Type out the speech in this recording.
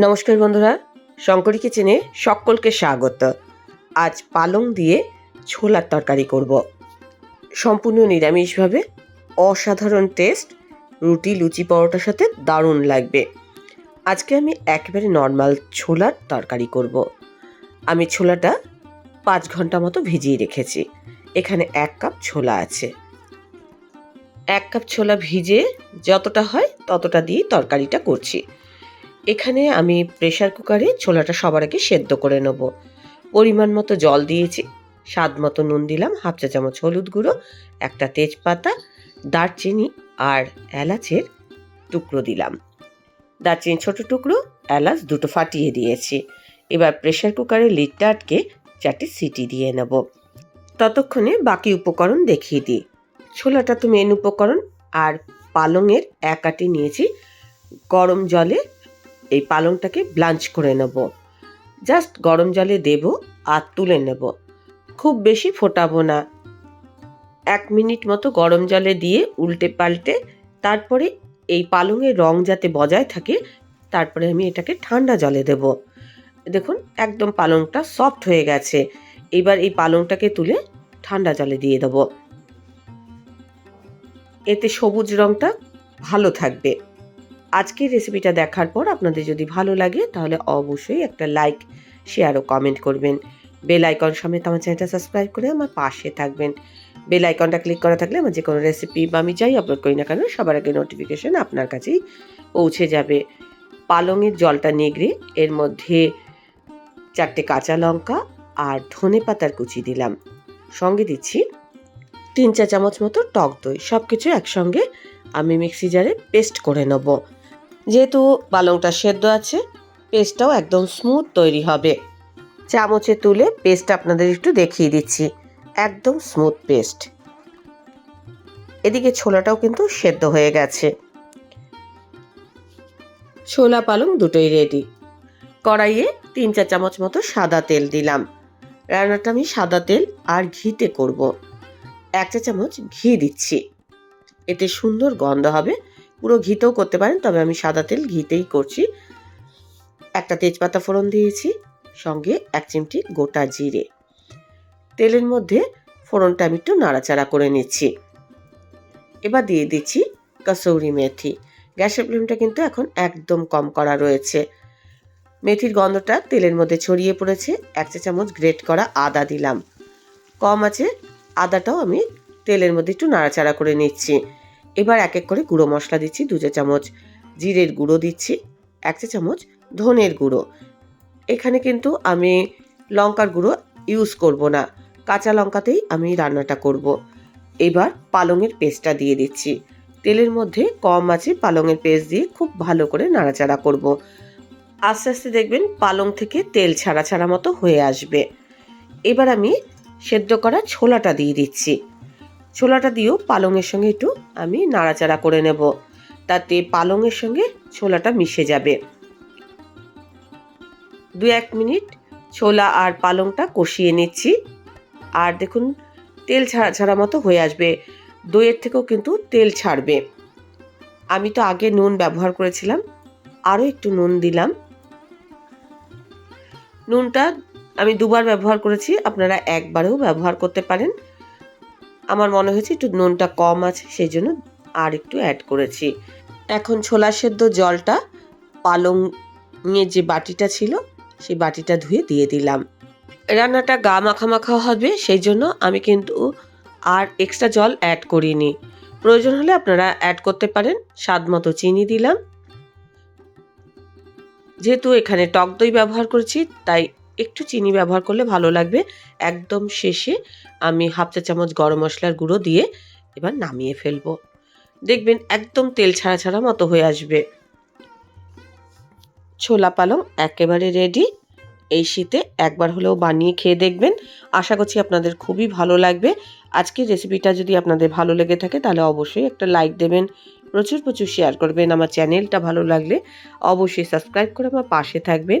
নমস্কার বন্ধুরা, শঙ্করী কিচেনে সকলকে স্বাগত। আজ পালং দিয়ে ছোলার তরকারি করব। সম্পূর্ণ নিরামিষভাবে অসাধারণ টেস্ট, রুটি, লুচি, পরোটার সাথে দারুণ লাগবে। আজকে আমি একেবারে নর্মাল ছোলার তরকারি করব। আমি ছোলাটা পাঁচ ঘণ্টা মতো ভিজিয়ে রেখেছি। এখানে এক কাপ ছোলা আছে। এক কাপ ছোলা ভিজে যতটা হয় ততটা দিয়ে তরকারিটা করছি। এখানে আমি প্রেশার কুকারে ছোলাটা সবার আগে সেদ্ধ করে নেব। পরিমাণ মতো জল দিয়েছি, স্বাদ মতো নুন দিলাম, হাফ চা চামচ হলুদ গুঁড়ো, একটা তেজপাতা, দারচিনি আর এলাচের টুকরো দিলাম। দারচিনি ছোট টুকরো, এলাচ দুটো ফাটিয়ে দিয়েছি। এবার প্রেশার কুকারে লিডটা আটকে চারটে সিটি দিয়ে নেব। ততক্ষণে বাকি উপকরণ দেখিয়ে দিই। ছোলাটা তো মেন উপকরণ, আর পালংয়ের এক আটি নিয়েছি। গরম জলে এই পালংটাকে ব্লাঞ্চ করে নেব। জাস্ট গরম জলে দেব আর তুলে নেব। খুব বেশি ফোটাবো না। এক মিনিট মতো গরম জলে দিয়ে উল্টে পাল্টে তারপরে এই পালংয়ের রং যাতে বজায় থাকে, তারপরে আমি এটাকে ঠান্ডা জলে দেব। দেখুন, একদম পালংটা সফট হয়ে গেছে। এবার এই পালংটাকে তুলে ঠান্ডা জলে দিয়ে দেবো। এতে সবুজ রংটা ভালো থাকবে। আজকের রেসিপিটা দেখার পর আপনাদের যদি ভালো লাগে, তাহলে অবশ্যই একটা লাইক শেয়ার ও কমেন্ট করবেন। বেল আইকন সমেত আমার চ্যানেলটা সাবস্ক্রাইব করে আমার পাশে থাকবেন। বেল আইকনটা ক্লিক করা থাকলে আমার যে কোনো রেসিপি বা আমি যাই আপলোড করি না কেন, সবার আগে নোটিফিকেশান আপনার কাছেই পৌঁছে যাবে। পালংয়ের জলটা নিগড়ে, এর মধ্যে চারটে কাঁচা লঙ্কা আর ধনে পাতার কুচি দিলাম। সঙ্গে দিচ্ছি তিন চা চামচ মতো টক দই। সব কিছু একসঙ্গে আমি মিক্সি জারে পেস্ট করে নেব। যেহেতু পালংটা সেদ্ধ আছে, পেস্টটাও একদম স্মুথ তৈরি হবে। চামচে তুলে পেস্ট আপনাদের একটু দেখিয়ে দিচ্ছি। একদম স্মুথ পেস্ট। এদিকে ছোলাটাও কিন্তু সেদ্ধ হয়ে গেছে। ছোলা পালং দুটোই রেডি কড়াইয়ে তিন চার চামচ মতো সাদা তেল দিলাম। রান্নাটা আমি সাদা তেল আর ঘিতে করব। এক চা চামচ ঘি দিচ্ছি। এতে সুন্দর গন্ধ হবে পুরো ঘিতেও করতে পারেন, তবে আমি সাদা তেল ঘিতেই করছি। একটা তেজপাতা ফোড়ন দিয়েছি, সঙ্গে এক চিমটি গোটা জিরে। তেলের মধ্যে ফোড়নটা আমি একটু নাড়াচাড়া করে নিচ্ছি। এবার দিয়ে দিচ্ছি কসৌরি মেথি। গ্যাসের ফ্লেমটা কিন্তু এখন একদম কম করা রয়েছে। মেথির গন্ধটা তেলের মধ্যে ছড়িয়ে পড়েছে, এক চা চামচ গ্রেট করা আদা দিলাম। কম আছে, আদাটাও আমি তেলের মধ্যে একটু নাড়াচাড়া করে নিচ্ছি। এবার এক এক করে গুঁড়ো মশলা দিচ্ছি, দু চা চামচ জিরের গুঁড়ো দিচ্ছি, এক চা চামচ ধনের গুঁড়ো এখানে কিন্তু আমি লঙ্কার গুঁড়ো ইউজ করব না, কাঁচা লঙ্কাতেই আমি রান্নাটা করব। এবার পালংয়ের পেস্টটা দিয়ে দিচ্ছি তেলের মধ্যে কম আছে পালংয়ের পেস্ট দিয়ে খুব ভালো করে নাড়াচাড়া করব। আস্তে আস্তে দেখবেন পালং থেকে তেল ছাড়া ছাড়া মতো হয়ে আসবে এবার আমি সেদ্ধ করা ছোলাটা দিয়ে দিচ্ছি ছোলাটা দিয়েও পালংয়ের সঙ্গে একটু আমি নাড়াচাড়া করে নেব। তাতে পালংয়ের সঙ্গে ছোলাটা মিশে যাবে। দু এক মিনিট ছোলা আর পালংটা কষিয়ে নিচ্ছি। আর দেখুন, তেল ছাড়া ছাড়া মতো হয়ে আসবে। দইয়ের থেকেও কিন্তু তেল ছাড়বে। আমি তো আগে নুন ব্যবহার করেছিলাম, আরও একটু নুন দিলাম। নুনটা আমি দুবার ব্যবহার করেছি, আপনারা একবারেও ব্যবহার করতে পারেন। আমার মনে হয়েছে একটু নুনটা কম আছে, সেই জন্য আর একটু অ্যাড করেছি। এখন ছোলা সেদ্ধ জলটা পালংয়ের যে বাটিটা ছিল, সেই বাটিটা ধুয়ে দিয়ে দিলাম। রান্নাটা গা মাখা মাখা হবে, সেই জন্য আমি কিন্তু আর এক্সট্রা জল অ্যাড করিনি। প্রয়োজন হলে আপনারা অ্যাড করতে পারেন, স্বাদ মতো চিনি দিলাম। যেহেতু এখানে টক দই ব্যবহার করেছি, তাই একটু চিনি ব্যবহার করলে ভালো লাগবে। একদম শেষে আমি হাফ চা চামচ গরম মশলার গুঁড়ো দিয়ে এবার নামিয়ে ফেলব। দেখবেন একদম তেল ছাড়া ছাড়া মতো হয়ে আসবে। ছোলা পালং একেবারে রেডি এই শীতে একবার হলেও বানিয়ে খেয়ে দেখবেন। আশা করছি আপনাদের খুবই ভালো লাগবে। আজকের রেসিপিটা যদি আপনাদের ভালো লেগে থাকে তাহলে অবশ্যই একটা লাইক দেবেন। প্রচুর প্রচুর শেয়ার করবেন। আমার চ্যানেলটা ভালো লাগলে অবশ্যই সাবস্ক্রাইব করে আমার পাশে থাকবেন।